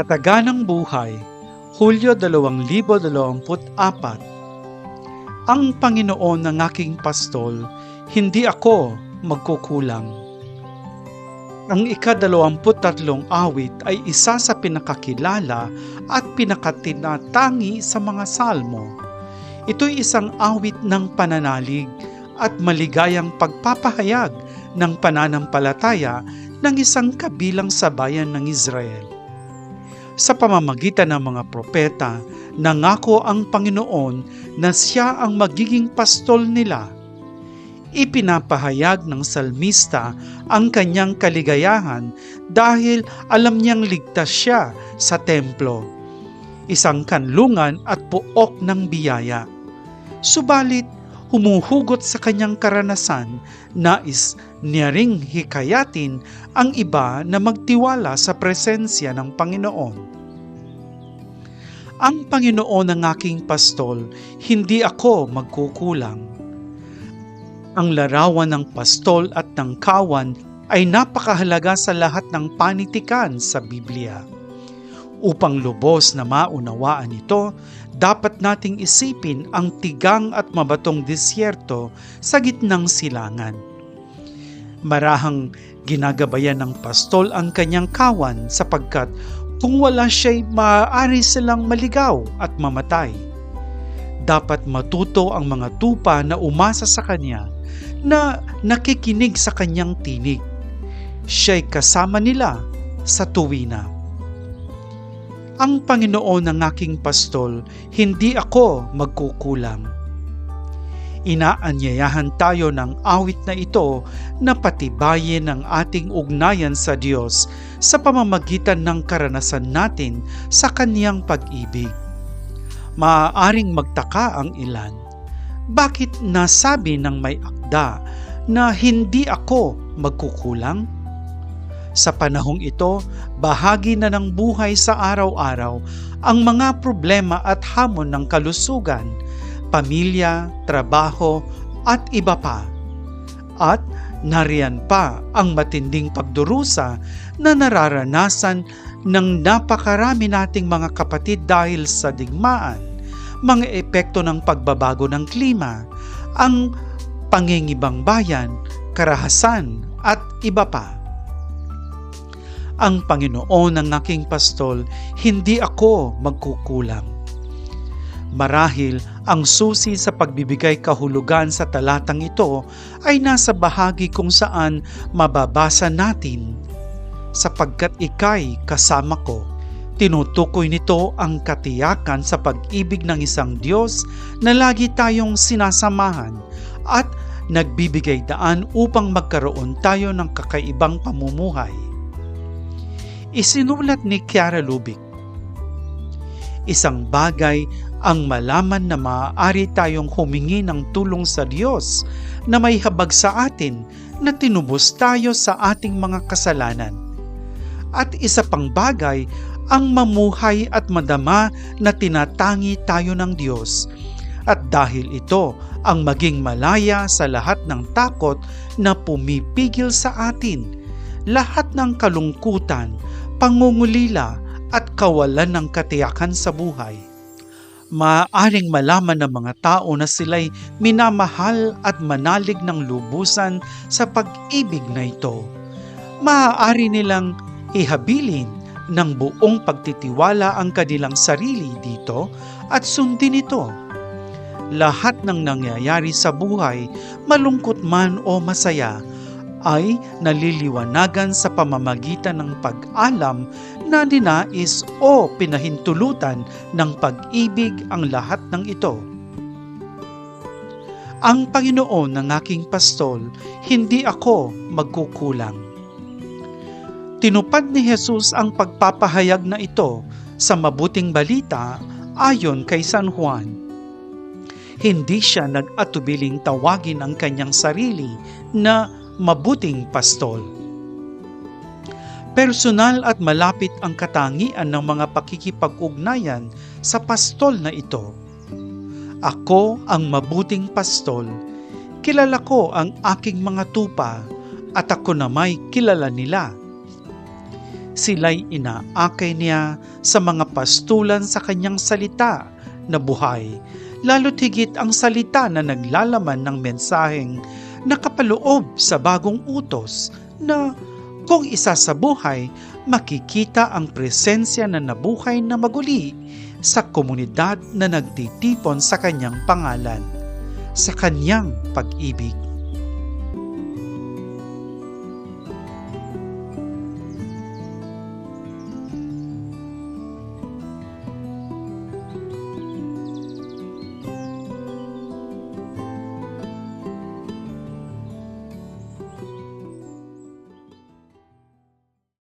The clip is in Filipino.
Kataganang Buhay, Hulyo 2024 Ang Panginoon ng aking pastol, hindi ako magkukulang. Ang ikadalawamput-tatlong awit ay isa sa pinakakilala at pinakatinatangi sa mga salmo. Ito'y isang awit ng pananalig at maligayang pagpapahayag ng pananampalataya ng isang kabilang sa bayan ng Israel. Sa pamamagitan ng mga propeta, nangako ang Panginoon na siya ang magiging pastol nila. Ipinapahayag ng salmista ang kanyang kaligayahan dahil alam niyang ligtas siya sa templo, isang kanlungan at puok ng biyaya. Subalit, humuhugot sa kanyang karanasan, nais niya ring hikayatin ang iba na magtiwala sa presensya ng Panginoon. Ang Panginoon ang aking pastol, hindi ako magkukulang. Ang larawan ng pastol at ng kawan ay napakahalaga sa lahat ng panitikan sa Biblia. Upang lubos na maunawaan ito, dapat nating isipin ang tigang at mabatong disyerto sa gitnang silangan. Marahang ginagabayan ng pastol ang kanyang kawan sapagkat kung wala siya'y maaari silang maligaw at mamatay. Dapat matuto ang mga tupa na umasa sa kanya na nakikinig sa kanyang tinig. Siya'y kasama nila sa tuwina. Ang Panginoon ng aking pastol, hindi ako magkukulang. Inaanyayahan tayo ng awit na ito na patibayin ang ating ugnayan sa Diyos sa pamamagitan ng karanasan natin sa Kaniyang pag-ibig. Maaaring magtaka ang ilan. Bakit nasabi ng may akda na hindi ako magkukulang? Sa panahong ito, bahagi na ng buhay sa araw-araw ang mga problema at hamon ng kalusugan, pamilya, trabaho, at iba pa. At nariyan pa ang matinding pagdurusa na nararanasan ng napakarami nating mga kapatid dahil sa digmaan, mga epekto ng pagbabago ng klima, ang pangingibang bayan, karahasan, at iba pa ang Panginoon ng aking pastol, hindi ako magkukulang. Marahil ang susi sa pagbibigay kahulugan sa talatang ito ay nasa bahagi kung saan mababasa natin, sapagkat ikay kasama ko. Tinutukoy nito ang katiyakan sa pag-ibig ng isang Diyos na lagi tayong sinasamahan at nagbibigay daan upang magkaroon tayo ng kakaibang pamumuhay isinulat ni Chiara Lubick. Isang bagay ang malaman na maaari tayong humingi ng tulong sa Diyos na may habag sa atin na tinubos tayo sa ating mga kasalanan. At isa pang bagay ang mamuhay at madama na tinatangi tayo ng Diyos. At dahil ito ang maging malaya sa lahat ng takot na pumipigil sa atin, lahat ng kalungkutan, pangungulila at kawalan ng katiyakan sa buhay. Maaaring malaman ng mga tao na sila'y minamahal at manalig ng lubusan sa pag-ibig na ito. Maaari nilang ihabilin ng buong pagtitiwala ang kanilang sarili dito at sundin ito. Lahat ng nangyayari sa buhay, malungkot man o masaya, ay naliliwanagan sa pamamagitan ng pag-alam na dinais o pinahintulutan ng pag-ibig ang lahat ng ito. Ang Panginoon ng aking pastol, hindi ako magkukulang. Tinupad ni Jesus ang pagpapahayag na ito sa mabuting balita ayon kay San Juan. Hindi siya nag-atubiling tawagin ang kanyang sarili na mabuting pastol. Personal at malapit ang katangian ng mga pakikipag-ugnayan sa pastol na ito. Ako ang mabuting pastol. Kilala ko ang aking mga tupa at ako na may kilala nila. sila'y inaakay niya sa mga pastulan sa kanyang salita na buhay, lalo't higit ang salita na naglalaman ng mensaheng nakapaloob sa bagong utos na kung isa sa buhay, makikita ang presensya na nabuhay na maguli sa komunidad na nagtitipon sa kanyang pangalan, sa kanyang pag-ibig.